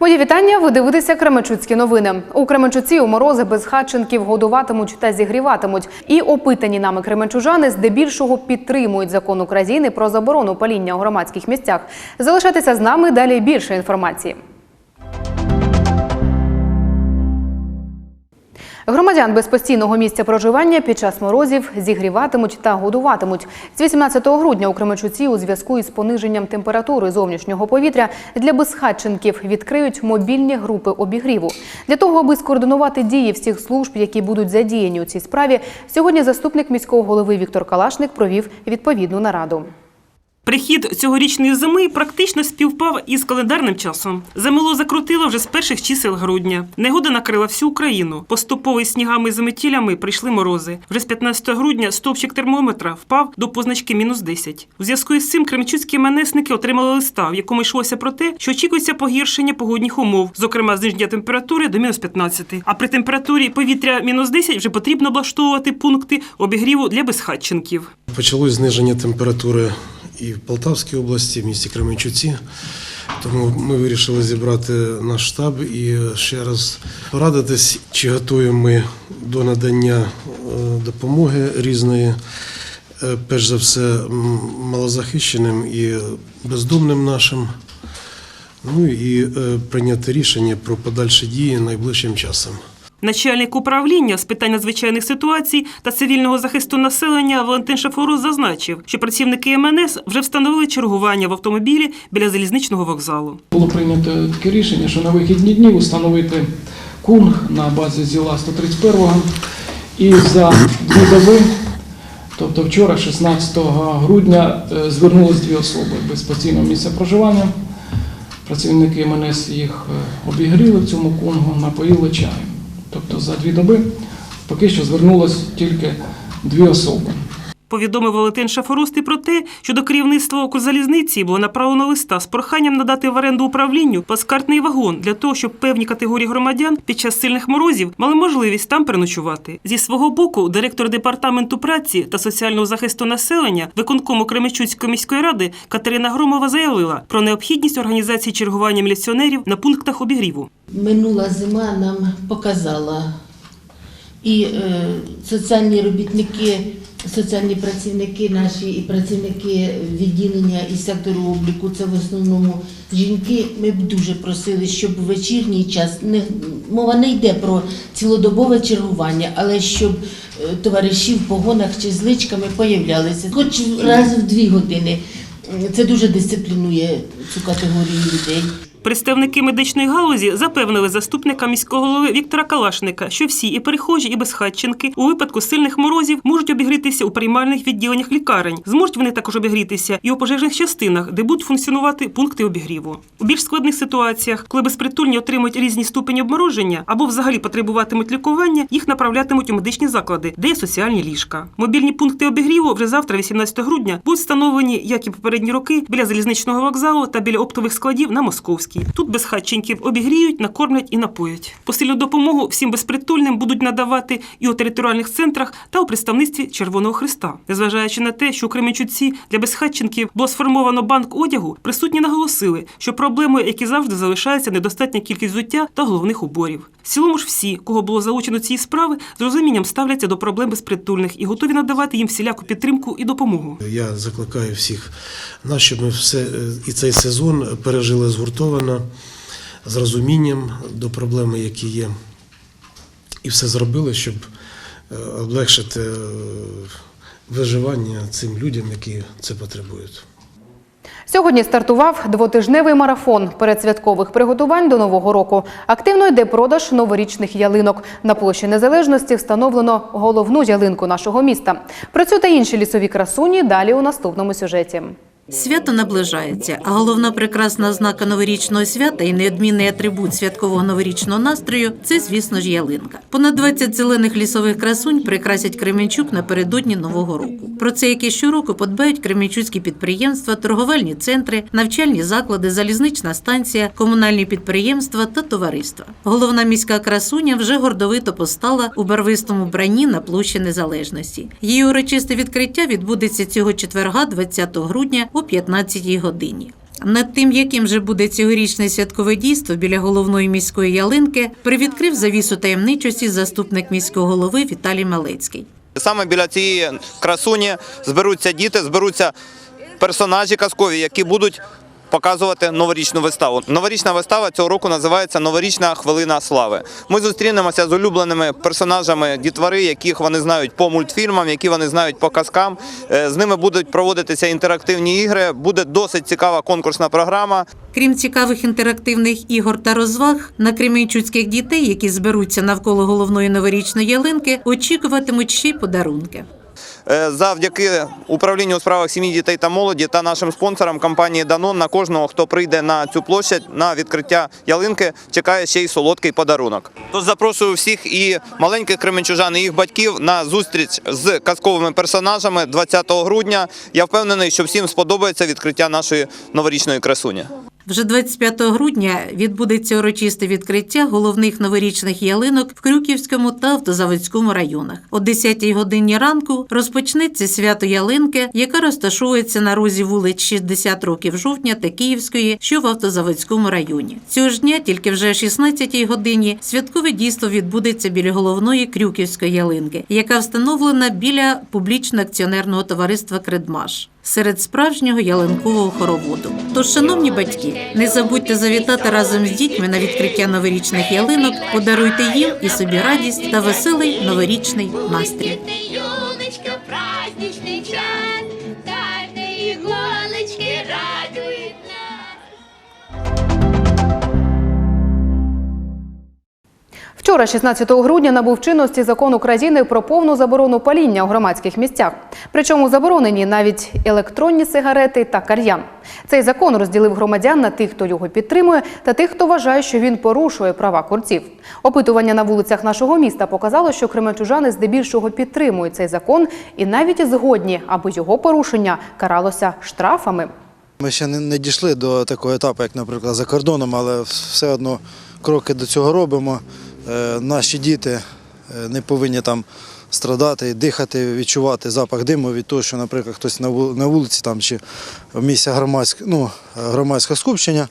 Мої вітання. Ви дивитеся Кременчуцькі новини. У Кременчуці у морози без хатченків годуватимуть та зігріватимуть. І опитані нами кременчужани здебільшого підтримують закон України про заборону паління у громадських місцях. Залишайтеся з нами далі більше інформації. Громадян без постійного місця проживання під час морозів зігріватимуть та годуватимуть. З 18 грудня у Кременчуці у зв'язку із пониженням температури зовнішнього повітря для безхатченків відкриють мобільні групи обігріву. Для того, аби скоординувати дії всіх служб, які будуть задіяні у цій справі, сьогодні заступник міського голови Віктор Калашник провів відповідну нараду. Прихід цьогорічної зими практично співпав із календарним часом. Замило закрутило вже з перших чисел грудня. Негода накрила всю Україну. Поступово із снігами і заметілями прийшли морози. Вже з 15 грудня стовпчик термометра впав до позначки мінус 10. У зв'язку із цим кремчуцькі манесники отримали листа, в якому йшлося про те, що очікується погіршення погодних умов, зокрема зниження температури до мінус 15. А при температурі повітря мінус 10 вже потрібно облаштовувати пункти обігріву для безхатченків. Почалось зниження температури і в Полтавській області, в місті Кременчуці. Тому ми вирішили зібрати наш штаб і ще раз порадитись, чи готуємо ми до надання е, допомоги різної, е, перш за все, малозахищеним і бездомним нашим. Ну і е, прийняти рішення про подальші дії найближчим часом. Начальник управління з питань надзвичайних ситуацій та цивільного захисту населення Валентин Шафорус зазначив, що працівники МНС вже встановили чергування в автомобілі біля залізничного вокзалу. Було прийнято таке рішення, що на вихідні дні встановити кунг на базі ЗІЛа 131 і за дві доби, тобто вчора, 16 грудня, е, звернулись дві особи без постійного місця проживання. Працівники МНС їх е, обігріли в цьому кунгу, напоїли чаєм. Тобто за дві доби поки що звернулось тільки дві особи. Повідомив Валентин Шафоруст і про те, що до керівництва Укрзалізниці було направлено листа з проханням надати в оренду управлінню плацкартний вагон для того, щоб певні категорії громадян під час сильних морозів мали можливість там переночувати. Зі свого боку, директор департаменту праці та соціального захисту населення виконкому Кременчуцької міської ради Катерина Громова заявила про необхідність організації чергування міліціонерів на пунктах обігріву. Минула зима нам показала і е, соціальні робітники, соціальні працівники наші і працівники відділення і сектору обліку, це в основному жінки. Ми б дуже просили, щоб в вечірній час не мова не йде про цілодобове чергування, але щоб е, товариші в погонах чи з личками появлялися, хоч раз в дві години. Це дуже дисциплінує цю категорію людей. Представники медичної галузі запевнили заступника міського голови Віктора Калашника, що всі і перехожі, і безхатченки у випадку сильних морозів можуть обігрітися у приймальних відділеннях лікарень. Зможуть вони також обігрітися і у пожежних частинах, де будуть функціонувати пункти обігріву. У більш складних ситуаціях, коли безпритульні отримують різні ступені обмороження або взагалі потребуватимуть лікування, їх направлятимуть у медичні заклади, де є соціальні ліжка. Мобільні пункти обігріву вже завтра, 18 грудня, будуть встановлені, як і попередні роки, біля залізничного вокзалу та біля оптових складів на Московській. Тут безхатченків обігріють, накормлять і напоять. Посильну допомогу всім безпритульним будуть надавати і у територіальних центрах та у представництві Червоного Христа. Незважаючи на те, що у Кременчуці для безхатченків було сформовано банк одягу, присутні наголосили, що проблемою, як і завжди, залишається недостатня кількість взуття та головних уборів. В цілому ж всі, кого було залучено цієї справи, з розумінням ставляться до проблем безпритульних і готові надавати їм всіляку підтримку і допомогу. Я закликаю всіх нас, щоб ми все е, і цей сезон пережили згуртовано, з розумінням до проблеми, які є, і все зробили, щоб е, облегшити е, виживання цим людям, які це потребують. Сьогодні стартував двотижневий марафон передсвяткових приготувань до нового року. Активно йде продаж новорічних ялинок. На площі незалежності встановлено головну ялинку нашого міста. Про цю та інші лісові красуні далі у наступному сюжеті. Свято наближається, а головна прекрасна ознака новорічного свята і неодмінний атрибут святкового новорічного настрою це, звісно ж, ялинка. Понад 20 зелених лісових красунь прикрасять Кременчук напередодні нового року. Про це, як і щороку, подбають кременчуцькі підприємства, торговельні центри, навчальні заклади, залізнична станція, комунальні підприємства та товариства. Головна міська красуня вже гордовито постала у барвистому бранні на площі Незалежності. Її урочисте відкриття відбудеться цього четверга, 20 грудня о 15-й годині. Над тим, яким же буде цьогорічне святкове дійство біля головної міської ялинки, привідкрив завісу таємничості заступник міського голови Віталій Малецький. Саме біля цієї красуні зберуться діти, зберуться персонажі казкові, які будуть показувати новорічну виставу. Новорічна вистава цього року називається Новорічна хвилина слави. Ми зустрінемося з улюбленими персонажами дітвори, яких вони знають по мультфільмам, які вони знають по казкам. Е, З ними будуть проводитися інтерактивні ігри. Буде досить цікава конкурсна програма. Крім цікавих інтерактивних ігор та розваг, на кременчуцьких дітей, які зберуться навколо головної новорічної ялинки, очікуватимуть ще й подарунки. Е, Завдяки управлінню у справах сім'ї, дітей та молоді та нашим спонсорам компанії Данон на кожного, хто прийде на цю площадь на відкриття ялинки, чекає ще й солодкий подарунок. Тож запрошую всіх і маленьких кременчужан, і їх батьків на зустріч з казковими персонажами 20 грудня. Я впевнений, що всім сподобається відкриття нашої новорічної красуні. Вже 25 грудня відбудеться урочисте відкриття головних новорічних ялинок в Крюківському та Автозаводському районах. О 10 годині ранку розпочнеться свято ялинки, яка розташовується на розі вулиць 60 років жовтня та Київської, що в Автозаводському районі. Цього ж дня, тільки вже о 16 годині, святкове дійство відбудеться біля головної Крюківської ялинки, яка встановлена біля публічно акціонерного товариства Кредмаш серед справжнього ялинкового хороводу. Тож, шановні батьки, не забудьте завітати разом з дітьми на відкриття новорічних ялинок, подаруйте їм і собі радість та веселий новорічний настрій. Вчора, 16 грудня, набув чинності закон України про повну заборону паління у громадських місцях. Причому заборонені навіть електронні сигарети та кальян. Цей закон розділив громадян на тих, хто його підтримує, та тих, хто вважає, що він порушує права курців. Опитування на вулицях нашого міста показало, що кременчужани здебільшого підтримують цей закон і навіть згодні, аби його порушення каралося штрафами. Ми ще не дійшли до такого етапу, як, наприклад, за кордоном, але все одно кроки до цього робимо. Е, наші діти е, не повинні там страдати, дихати, відчувати запах диму від того, що, наприклад, хтось на вулиці там, чи в місці громадськ, ну, громадського скупчення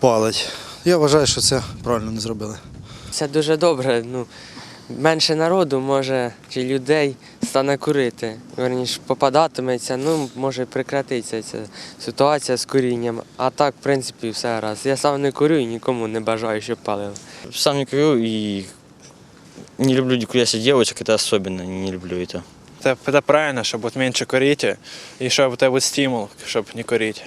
палить. Я вважаю, що це правильно не зробили. Це дуже добре. Ну, менше народу може чи людей стане курити. Верніше попадатиметься, ну може і прекратиться ця ситуація з курінням. А так, в принципі, все гаразд. Я сам не курю і нікому не бажаю, щоб палили. Сам не курю и не люблю курящих девочек, это особенно не люблю это. Это, это правильно, чтобы вот меньше курить, и чтобы это вот стимул, чтобы не курить.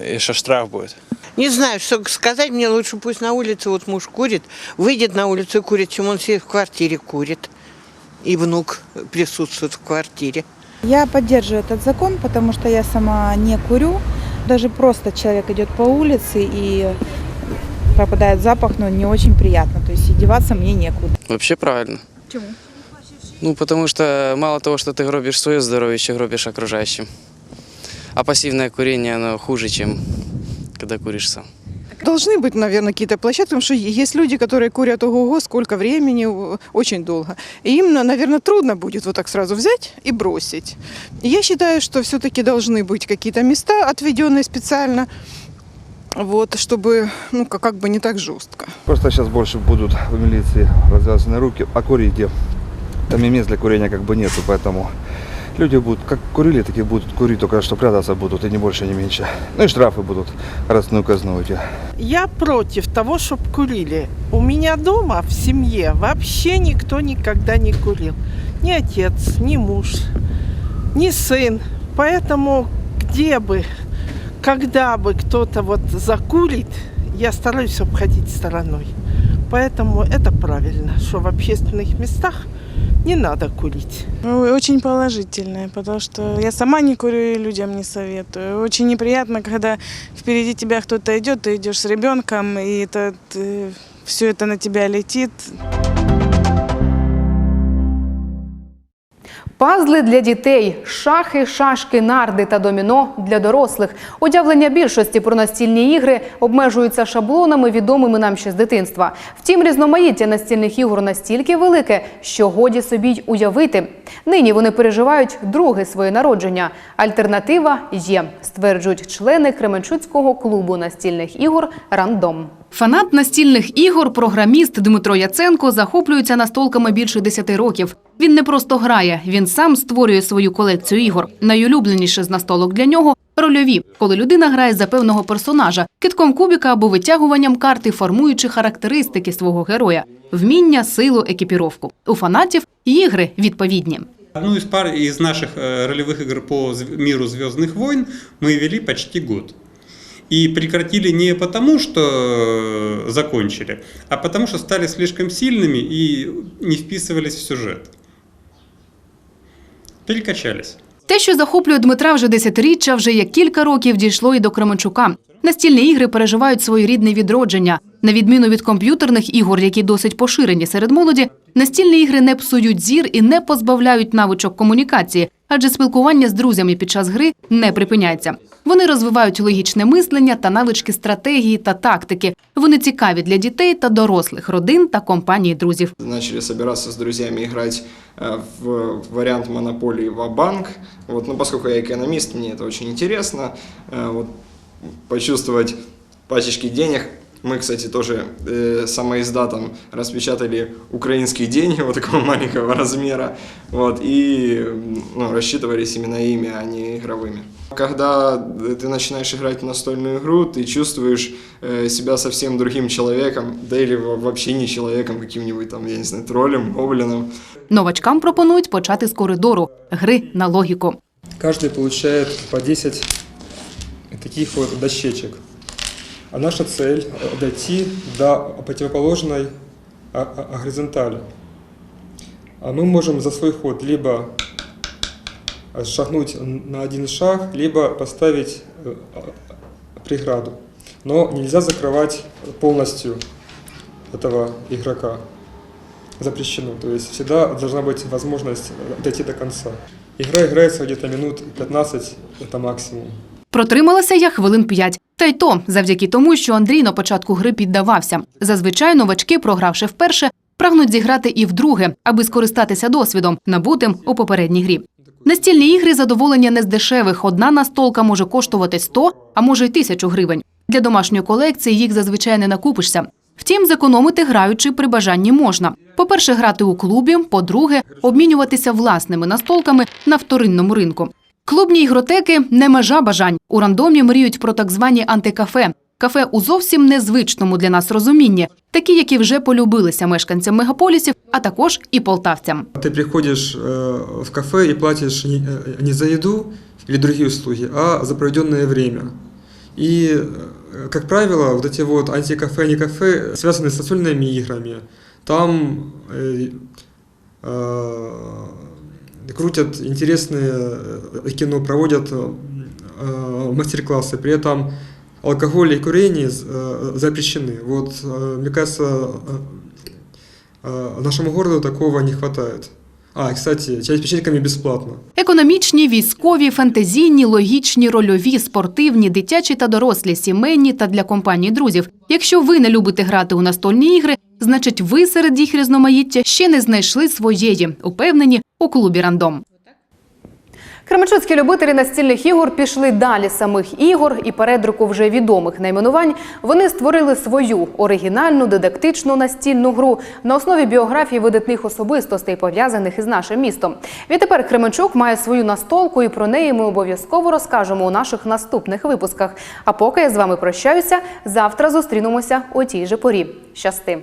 И что штраф будет. Не знаю, что сказать, мне лучше пусть на улице, вот муж курит, выйдет на улицу и курит, чем он сидит в квартире курит. И внук присутствует в квартире. Я поддерживаю этот закон, потому что я сама не курю. Даже просто человек идет по улице и пропадает запах, но не очень приятно. То есть и деваться мне некуда. Вообще правильно. Чому? Ну, потому что мало того, что ты гробишь свое здоровье, еще гробишь окружающим. А пассивное курение, оно хуже, чем когда куришь сам. Должны быть, наверное, какие-то площадки, потому что есть люди, которые курят ого-го, сколько времени, очень долго. И им, на- наверное, трудно будет вот так сразу взять и бросить. Я считаю, что все-таки должны быть какие-то места, отведенные специально, вот, чтобы, ну, как, как бы не так жестко. Просто сейчас больше будут в милиции развязаны руки, а курить где? Там и мест для курения как бы нету, поэтому люди будут, как курили, такие будут курить, только что прятаться будут, и не больше, не меньше. Ну и штрафы будут, разную казну эти. Я против того, чтобы курили. У меня дома в семье вообще никто никогда не курил. Ни отец, ни муж, ни сын. Поэтому где бы, когда бы кто-то вот закурит, я стараюсь обходить стороной. Поэтому это правильно, что в общественных местах не надо курить. Очень положительное, потому что я сама не курю и людям не советую. Очень неприятно, когда впереди тебя кто-то идет, ты идешь с ребенком, и это, все это на тебя летит. Пазли для дітей, шахи, шашки, нарди та доміно для дорослих. Уявлення більшості про настільні ігри обмежуються шаблонами, відомими нам ще з дитинства. Втім, різноманіття настільних ігор настільки велике, що годі собі й уявити. Нині вони переживають друге своє народження. Альтернатива є, стверджують члени Кременчуцького клубу настільних ігор Рандом. Фанат настільних ігор, програміст Дмитро Яценко захоплюється настолками більше 10 років. Він не просто грає, він сам створює свою колекцію ігор. Найулюбленіше з настолок для нього рольові, коли людина грає за певного персонажа, китком кубіка або витягуванням карти, формуючи характеристики свого героя, вміння, силу, екіпіровку. У фанатів ігри відповідні. Одну из пар из наших э, ролевых игр по зв- миру Звездных войн мы вели почти год. И прекратили не потому, что э, закончили, а потому, что стали слишком сильными и не вписывались в сюжет. Перекачались. Те, що захоплює Дмитра вже десятиріччя, вже як кілька років дійшло і до Кременчука. Настільні ігри переживають своєрідне відродження. На відміну від комп'ютерних ігор, які досить поширені серед молоді, настільні ігри не псують зір і не позбавляють навичок комунікації, адже спілкування з друзями під час гри не припиняється. Вони розвивають логічне мислення та навички стратегії та тактики. Вони цікаві для дітей та дорослих, родин та компаній друзів. начали собираться с друзьями играть э, в вариант монополии в банк Вот, но поскольку я экономист, мне это очень интересно. э, Вот, почувствовать пачечки денег. Мы, кстати, тоже э, самоиздатом распечатали украинские деньги вот такого маленького размера. Вот, и м, ну, рассчитывались именно ими, а не игровыми. Когда э, ты начинаешь играть в настольную игру, ты чувствуешь э, себя совсем другим человеком, да или во- вообще не человеком, каким-нибудь там, я не знаю, троллем, гоблином. Новачкам пропонують почати з коридору гри на логіку. Каждый получает по 10 таких вот дощечек. А наша цель – дойти до противоположной а- а- горизонтали. А мы можем за свой ход либо шагнуть на один шаг, либо поставить э, а, преграду. Но нельзя закрывать полностью этого игрока. Запрещено. То есть всегда должна быть возможность дойти до конца. Игра играется где-то минут 15, это максимум. Протрималася я хвилин п'ять. Та й то завдяки тому, що Андрій на початку гри піддавався. Зазвичай новачки, програвши вперше, прагнуть зіграти і вдруге, аби скористатися досвідом, набутим у попередній грі. Настільні ігри задоволення не з дешевих. Одна настолка може коштувати 100, а може й тисячу гривень. Для домашньої колекції їх зазвичай не накупишся. Втім, зекономити граючи при бажанні можна. По-перше, грати у клубі, по-друге, обмінюватися власними настолками на вторинному ринку. Клубні ігротеки не межа бажань. У рандомі мріють про так звані антикафе. Кафе у зовсім незвичному для нас розумінні, такі, які вже полюбилися мешканцям мегаполісів, а також і полтавцям. Ты приходишь э, в кафе и платишь не, э, не за еду или другие услуги, а за проведенное время. И, э, как правило, вот эти вот антикафе, не кафе связаны с настольными играми. Там э, э, крутят интересные э, кино, проводят э, мастер-классы. При этом алкоголь и курение э, запрещены. Вот, э, мне кажется, э, э, нашему городу такого не хватает. А, и, кстати, чай с печеньками бесплатно. Економічні, військові, фентезійні, логічні, рольові, спортивні, дитячі та дорослі, сімейні та для компанії друзів. Якщо ви не любите грати у настольні ігри, значить ви серед їх різноманіття ще не знайшли своєї, упевнені у клубі рандом. Кременчуцькі любителі настільних ігор пішли далі самих ігор і передруку вже відомих найменувань. Вони створили свою оригінальну дидактичну настільну гру на основі біографії видатних особистостей, пов'язаних із нашим містом. Відтепер Кременчук має свою настолку, і про неї ми обов'язково розкажемо у наших наступних випусках. А поки я з вами прощаюся, завтра зустрінемося у тій же порі. Щасти!